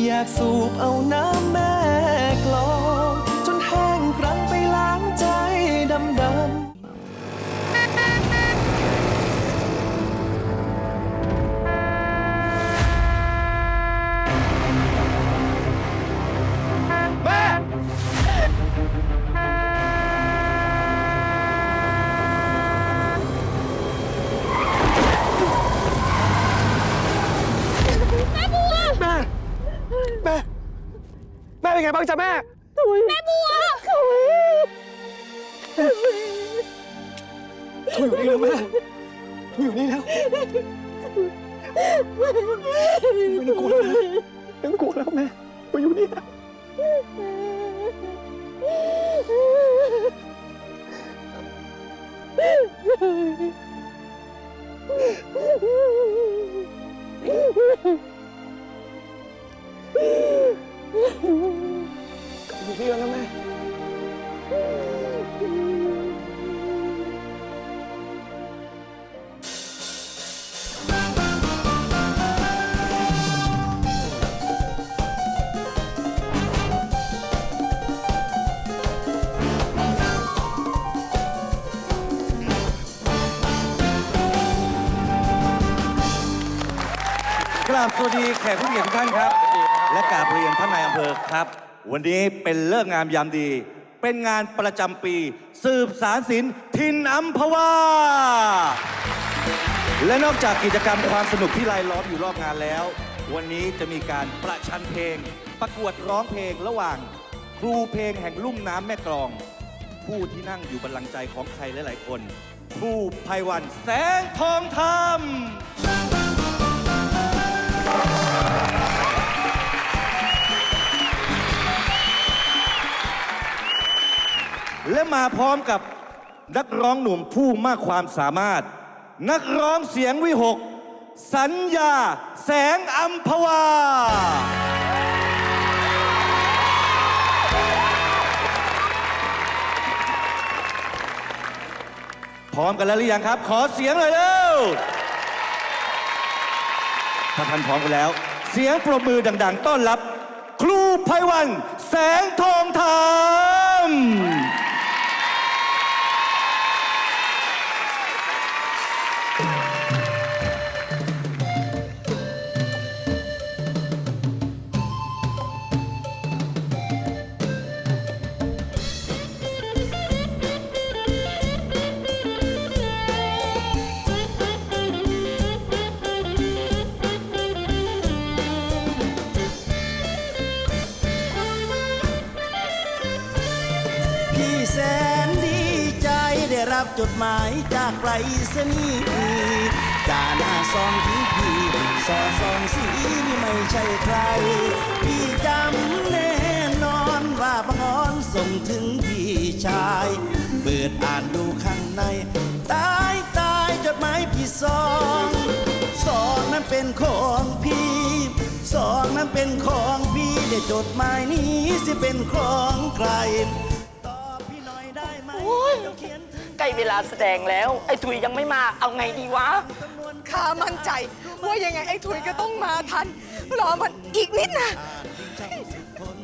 อยากสูบเอาน้ำแม่กลอง เป็นไงบ้างจ๊ะแม่แม่บัวถุยอยู่นี่แล้วแม่ถุยอยู่นี่แล้วไม่ต้องกลัวแล้วนะไม่ต้องกลัวแล้วแม่มาอยู่นี่แล้ ราบสวัสดีแขกผู้เกียรติทุกท่านครับ และกราบเรียนท่านนายอำเภอครับ วันนี้เป็นเลิกษ์งามยามดี เป็นงานประจำปี สืบสารศิลป์ทินอัมพวาและนอกจากกิจกรรมความสนุกที่รายล้อมอยู่รอบงานแล้ว วันนี้จะมีการประชันเพลง ประกวดร้องเพลงระหว่าง ครูเพลงแห่งลุ่มน้ำแม่กลอง ผู้ที่นั่งอยู่บนลังใจของใครหลายๆคน ครูไพวันแสงทองธรรม และมาพร้อมกับนักร้องหนุ่มผู้มากความสามารถ นักร้องเสียงวิหก สัญญาแสงอัมพวา พร้อมกันแล้วหรือยังครับ ขอเสียงเลยเร็วถ้าท่านพร้อมกันแล้ว เสียงปรบมือดัง ๆ ต้อนรับ ครูไพวัน แสงทองธรรม พี่แสนดีใจได้รับจดหมายจากไปรษณีย์จาหน้าซองถึงพี่สอดซองสีนี่ไม่ใช่ใคร พี่จำแน่นอนว่าบังออนส่งถึงพี่ชาย เปิดอ่านดูข้างในตายตายจดหมายพี่ซองซองนั้นเป็นของพี่ซองนั้นเป็นของพี่ได้จดหมายนี้สิเป็นของใคร ยได้ไหมโอ้ยเดี๋ยวเขียนถึงใกล้เวลาแสดงแล้ว ไอ้ถุยยังไม่มาเอาไงดีวะ ข้ามั่นใจ ว่ายังไงไอ้ถุยก็ต้องมาทัน รอมันอีกนิดนะช่างสุดทน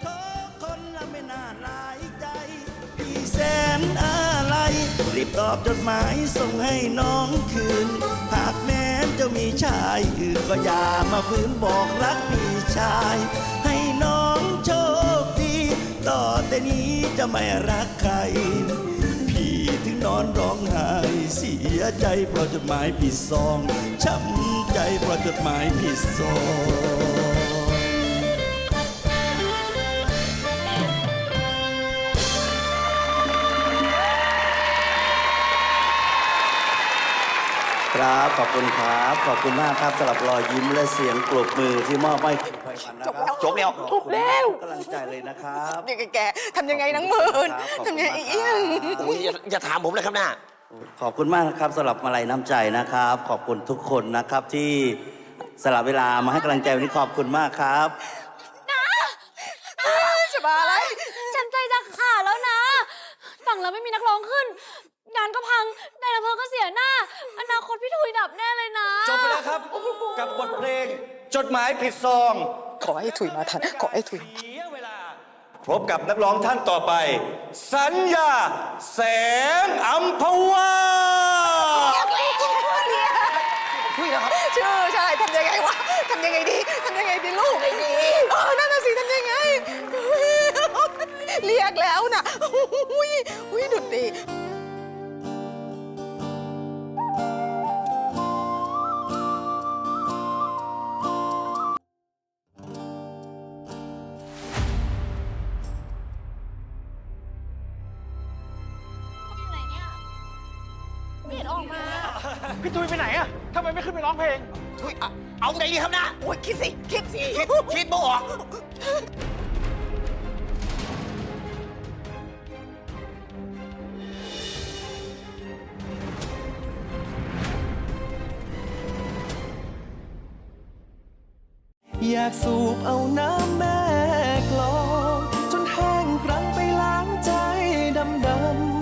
โทษคนละไม่น่าหลายใจพี่แสนอะไรรีบตอบจดหมายส่งให้น้องคืน หากแม้นจะมีชายอื่นก็อย่ามาฝืนบอกรักพี่ชาย ให้น้องโชคดี ต่อแต่นี้จะไม่รักใคร สียใจเพราะจดหมายผิดซอง ช้ำใจเพราะจดหมายผิดซองครับขอบคุณครับ ขอบคุณมากครับสำหรับรอยยิ้มและเสียงปรบมือที่มอบให้คุณไพวันนะครับจบแล้วจบแล้วกำลังใจเลยนะครับเดี๋ยวแกทำยังไงนังหมื่นครับขอบคุณทำยังไงมากครับเอี้ยง โอ้ยอย่าอย่าถามผมเลยครับน่า ขอบคุณมากนะครับสำหรับมาลัยน้ำใจนะครับ ขอบคุณทุกคนนะครับที่สละเวลามาให้กำลังใจวันนี้ขอบคุณมากครับจะมาอะไร ฉันใจจะขาดแล้วนะ ฝั่งเราไม่มีนักร้องขึ้น งานก็พังนายอำเภอก็เสียหน้า อนาคตพี่ทุยดับแน่เลยนะ จบไปแล้วครับ กับบทเพลง จดหมายผิดซอง ขอให้ถุยมาทัน ขอให้ถุยมาทัน พบกับนักร้องท่านต่อไป สัญญา แสงอัมพวา ชื่อใช่ทำยังไงวะทำยังไงดีทำยังไงดีลูกไงดีเออนั่นน่ะสิทำยังไง เรียกแล้วน่ะอุ้ยอุ้ยดุดดี พี่ทุยไปไหนอะทำไมไม่ขึ้นไปร้องเพลงทุยเอาเอาไงดีครับนะโอ้ยคิดสิ คิดสิ คิดคิดบ่ออก อยากสูบเอาน้